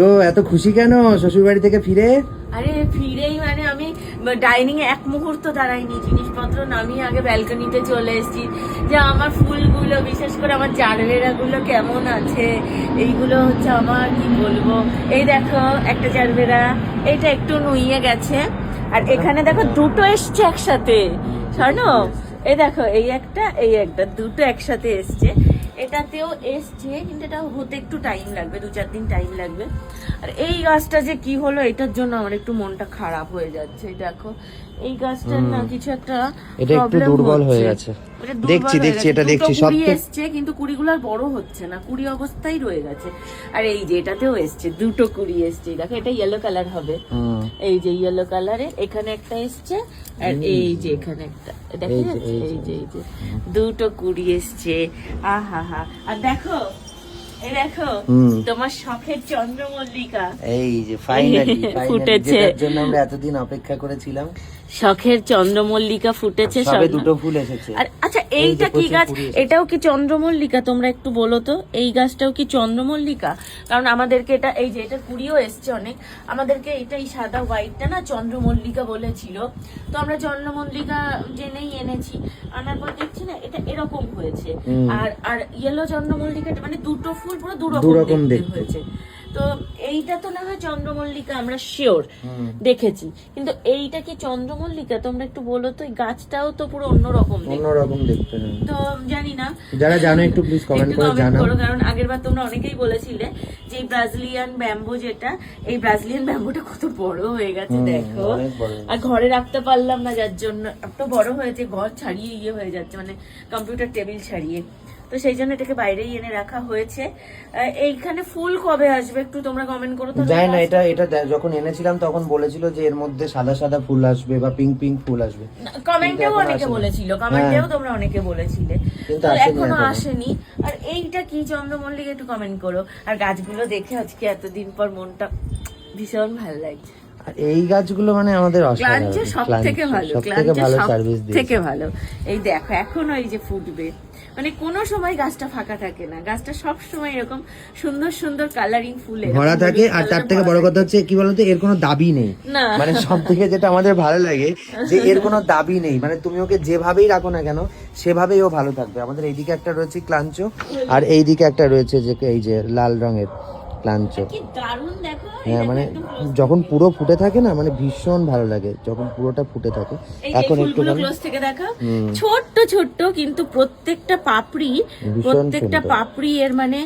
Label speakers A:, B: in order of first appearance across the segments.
A: গো, এত খুশি কেন? শ্বশুর বাড়ি থেকে ফিরে?
B: আরে, ফিরেই মানে আমি ডাইনিং এ এক মুহূর্ত দাঁড়াইনি, জিনিসপত্র নামিয়ে আগে ব্যালকনিতে চলে এসেছি। যে আমার ফুলগুলো, বিশেষ করে আমার জারবেরাগুলো কেমন আছে, এইগুলো হচ্ছে আমার, কি বলব? এই দেখো, একটা জারবেরা, এটা একটু নুইয়ে গেছে। আর এখানে দেখো, দুটো এসছে একসাথে, শোনো? এই দেখো, এই একটা এই একটা, দুটো একসাথে এসছে। এটাতেও এসছে কিন্তু এটা হতে একটু টাইম লাগবে দু চার দিন টাইম লাগবে। আর এই গাছটা যে কি হলো এটার জন্য আমার একটু মনটা খারাপ হয়ে যাচ্ছে দেখো। এই গাছটার না কিছু একটা
A: এটা একটু দুর্বল হয়ে গেছে। দেখছি, দেখছি, এটা দেখছি,
B: কুড়ি এসছে কিন্তু কুড়িগুলো আর বড় হচ্ছে না কুড়ি অবস্থায় রয়ে গেছে। আর এই যে এটাতেও এসছে দুটো কুড়ি এসছে। দেখো এটা ইয়েলো কালার হবে। এই যে ইয়েলো কালারে এখানে একটা এসছে আর এই যে এখানে একটা। দেখা যাচ্ছে
A: এই যে
B: এই যে। দুটো কুড়ি এসছে। আহা আর দেখো এই দেখো তোমার শখের চন্দ্রমল্লিকা।
A: এই যে ফাইনালি
B: ফুটেছে।
A: জন্য আমরা এতদিন অপেক্ষা করেছিলাম।
B: শখের চন্দ্রমল্লিকা ফুটেছে
A: সবে দুটো ফুল এসেছে।
B: আর আচ্ছা এইটা কি গাছ? এটাও কি চন্দ্রমল্লিকা তোমরা একটু বলো তো? এই গাছটাও কি চন্দ্রমল্লিকা? কারণ আমাদেরকে এটা এই যে এটা কুড়িও এসছে অনেক। আমাদেরকে এটা এই সাদা হোয়াইটটা না চন্দ্রমল্লিকা বলেছিল। তো আমরা চন্দ্রমল্লিকা জেনেই এনেছি। আনার পর দেখছি না এটা এরকম হয়েছে। আর আর ইয়েলো চন্দ্রমল্লিকাটা মানে দুটো ফুল পুরো
A: দুরকম
B: দেখতে। হয়েছে। তো এইটা তো না হয় চন্দ্রমল্লিকা আমরা শিওর দেখেছি। কিন্তু এইটা কি চন্দ্রমল্লিকা? তোমরা একটু বলো তো এই গাছটাও তো পুরো অন্যরকম
A: অন্যরকম দেখতে
B: তো জানি না।
A: যারা জানো একটু প্লিজ কমেন্ট করে জানাও।
B: কারণ আগের বার তোমরা অনেকেই বলেছিলে যে ব্রাজিলিয়ান ব্যাম্বো যেটা এই ব্রাজিলিয়ান ব্যাম্বোটা কত বড় হয়ে গেছে দেখো। আর ঘরে রাখতে পারলাম না যার জন্য এত বড় হয়েছে ঘর ছাড়িয়ে ইয়ে হয়ে যাচ্ছে মানে কম্পিউটার টেবিল ছাড়িয়ে। তো সেই জন্য এটাকে বাইরেই এনে রাখা হয়েছে। এইখানে ফুল কবে আসবে একটু তোমরা কমেন্ট করো তো
A: জানি না এটা এটা যখন এনেছিলাম তখন বলেছিল যে এর মধ্যে সাদা সাদা ফুল আসবে বা পিঙ্ক পিঙ্ক ফুল আসবে।
B: কমেন্টেও অনেকে বলেছিল কমেন্টেও। তোমরা অনেকে বলেছিলে।
A: কিন্তু
B: তো
A: এখনও।
B: আসেনি। আর এইটা কি চন্দ্রমল্লিকা একটু কমেন্ট করো। আর গাছগুলো দেখে আজকে এতদিন পর মনটা ভীষণ ভালো লাগছে।
A: আর এই গাছগুলো মানে আমাদের
B: ক্লাঞ্চ সব থেকে ভালো ক্লাঞ্চ সব থেকে ভালো। এই দেখো এখনও এই যে ফুটবে। মানে কোনো সময় গাছটা ফাঁকা থাকে না। গাছটা সব সময় এরকম সুন্দর সুন্দর কালারিং ফুলে
A: ভরা থাকে আর তার থেকে বড় কথা হচ্ছে কি বলতো এর কোনো দাবি নেই। মানে সব থেকে যেটা আমাদের ভালো লাগে যে এর কোনো দাবি নেই। মানে তুমি ওকে যেভাবেই রাখো না কেন সেভাবেই ও ভালো থাকবে। আমাদের এইদিকে একটা রয়েছে ক্লাঞ্চ আর এইদিকে একটা রয়েছে যে এই যে লাল রঙের ক্লাঞ্চ।
B: কি দারুণ দেখো
A: হ্যাঁ মানে যখন পুরো ফুটে থাকে না মানে ভীষণ ভালো লাগে যখন পুরোটা ফুটে থাকে। এখন একটু
B: ক্লোজ থেকে দেখা ছোট্ট ছোট্ট কিন্তু প্রত্যেকটা পাপড়ি প্রত্যেকটা পাপড়ি এর মানে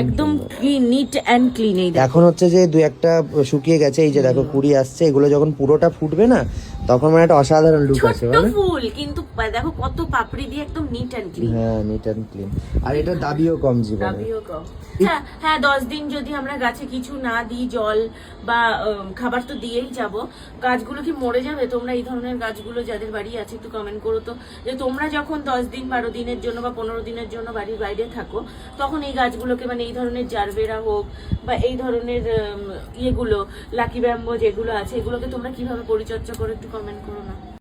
B: একদম ক্লিন নিট অ্যান্ড ক্লিন এই
A: এখন হচ্ছে যে দু একটা শুকিয়ে গেছে এই যে দেখো কুড়ি আসছে এগুলো যখন পুরোটা ফুটবে না তখন মানে একটা অসাধারণ লুক আছে
B: ফুল কিন্তু দেখো কত পাপড়ি দিয়ে একদম নিট অ্যান্ড ক্লিন
A: হ্যাঁ নিট অ্যান্ড ক্লিন আর এটা দাবিও কম জীবনে।
B: দাবিও কম। হ্যাঁ হ্যাঁ দশ দিন যদি আমরা গাছে কিছু না দিই জল বা খাবার তো দিয়েই যাব। গাছগুলো কি মরে যাবে? তোমরা এই ধরনের গাছগুলো যাদের বাড়ি আছে একটু কমেন্ট করো তো। যে তোমরা যখন দশ দিন, বারো দিনের জন্য বা পনেরো দিনের জন্য বাড়ির বাইরে থাকো, তখন এই গাছগুলোকে মানে এই ধরনের জারবেরা হোক বা এই ধরনের ইয়েগুলো, লাকি ব্যাম্বো যেগুলো আছে, এগুলোকে তোমরা কীভাবে পরিচর্যা করো একটু কমেন্ট করো না।